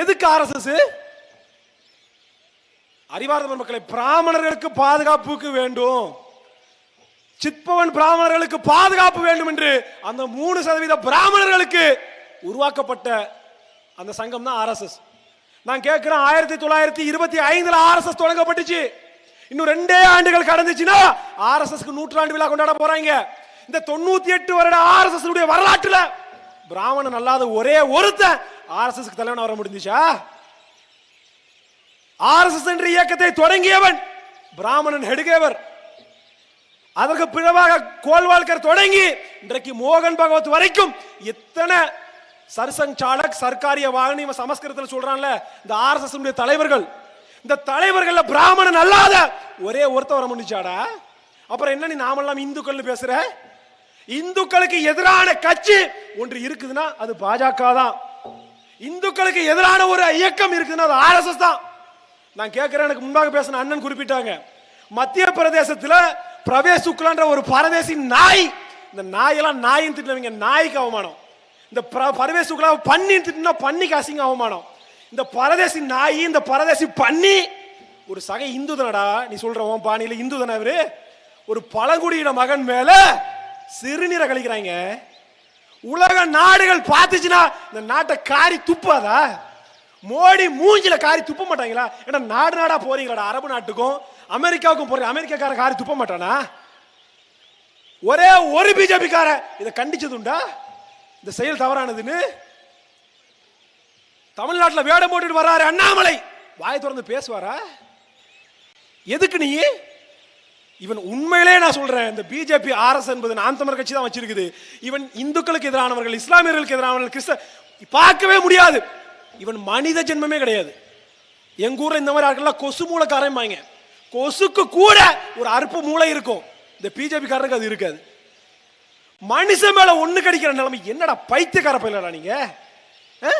எதுக்கு ஆர்எஸ்எஸ் அறிவார்ந்த மக்களை பிராமணர்களுக்கு பாதுகாப்புக்கு வேண்டும். சித்பவன் பிராமணர்களுக்கு பாதுகாப்பு வேண்டும் என்று அந்த மூணு சதவீத பிராமணர்களுக்கு உருவாக்கப்பட்ட அந்த சங்கம் தான் ஆர்எஸ்எஸ் நான் கேட்கிறேன் ஆயிரத்தி தொள்ளாயிரத்தி இருபத்தி ஐந்துல ஆர்எஸ்எஸ் தொடங்கப்பட்டுச்சு. இன்னும் ரெண்டே ஆண்டுகள் கடந்துச்சுன்னா ஆர்எஸ்எஸ்க்கு நூற்றாண்டு விழா கொண்டாட போறாங்க. இந்த தொண்ணூத்தி எட்டு வருட ஆர்எஸ்எஸ் வரலாற்றுல பிராமணன் அல்லாத ஒரே ஒருத்தன் ஆர்எஸ்எஸ்க்கு தலைவன் வர முடிஞ்சுச்சா? ஆர்எஸ்எஸ் என்ற இயக்கத்தை தொடங்கியவன் பிராமணன் ஹெடுகேவர். அதற்கு பிறவாக கோல்வால்கர் தொடங்கி இன்றைக்கு மோகன் பகவத் வரைக்கும் எத்தனை சர்சங் சாலக் சர்க்காரிய வாகனி சமஸ்கிருதத்தில் சொல்றான்ல இந்த ஆர்எஸ்எஸ் தலைவர்கள். இந்த தலைவர்கள் பிராமணன் அல்லாத ஒரே ஒருத்தன் வர முடிஞ்சாடா? அப்புறம் என்ன நீ நாமெல்லாம் இந்துக்கள்னு பேசுற? இந்துக்களுக்கு எதிரான கட்சி ஒன்று இருக்குதுன்னா அது பாஜக தான் இந்துக்களுக்கு எதிரான ஒரு இயக்கம் இருக்குதுன்னா அது ஆர்எஸ்எஸ் தான். நான் கேட்கிறேன் எனக்கு முன்பாக பேசின அண்ணன் குறிப்பிட்டாங்க. மத்திய பிரதேசத்தில் பிரவேஷ் சுக்லான்ற ஒரு பரதேசி நாய் இந்த நாயெல்லாம் நாயின்னு திட்டுனவங்க நாய்க்கு அவமானம். இந்த பரவேஷ் சுக்லா பண்ணி திட்டுனா பண்ணிக்கு அசிங்க அவமானம். இந்த பரதேசி நாய் இந்த பரதேசி பண்ணி ஒரு சக இந்து தானடா நீ சொல்ற உன் பாணியில் இந்து தானே ஒரு பழங்குடியின மகன் மேல சிறுநீரை கழிக்கிறாங்க. உலக நாடுகள் பார்த்துச்சுன்னா இந்த நாட்டை காரி துப்பாதா? மோடி மூஞ்சில காரி துப்ப மாட்டாங்களா? ஏன்னா நாடு நாடா போறீங்களா அரபு நாட்டுக்கும் அமெரிக்காவுக்கும் போறீங்க அமெரிக்காக்கார காரி துப்ப மாட்டானா? ஒரே ஒரு பிஜேபிக்கார இதை கண்டிச்சதுண்டா? இந்த செயல் தவறானதுன்னு? தமிழ்நாட்டில் வேடம் போட்டுட்டு வர்றாரு அண்ணாமலை. வாய் திறந்து பேசுவாரா? எதுக்கு நீ? இவன் உண்மையிலே நான் சொல்கிறேன் இந்த பிஜேபி ஆர்எஸ் என்பது நான் தமிழர் கட்சி தான் வச்சிருக்குது. இவன் இந்துக்களுக்கு எதிரானவர்கள் இஸ்லாமியர்களுக்கு எதிரானவர்கள் கிறிஸ்த பார்க்கவே முடியாது. இவன் மனித ஜென்மமே கிடையாது. எங்கூரில் இந்த மாதிரி ஆட்கள்லாம் கொசு மூளைக்காரம்பாங்க கொசுக்கு கூட ஒரு அறுப்பு மூளை இருக்கும். இந்த பிஜேபிக்காரனுக்கு அது இருக்காது. மனுஷன் மேலே ஒன்று கடிக்கிற நிலைமை என்னடா பைத்தியக்கார பயிலடா நீங்கள் ஆ?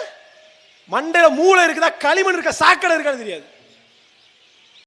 மூளை இருக்குதா களிமண் இருக்கா சாக்கடை இருக்கான்னு தெரியாது.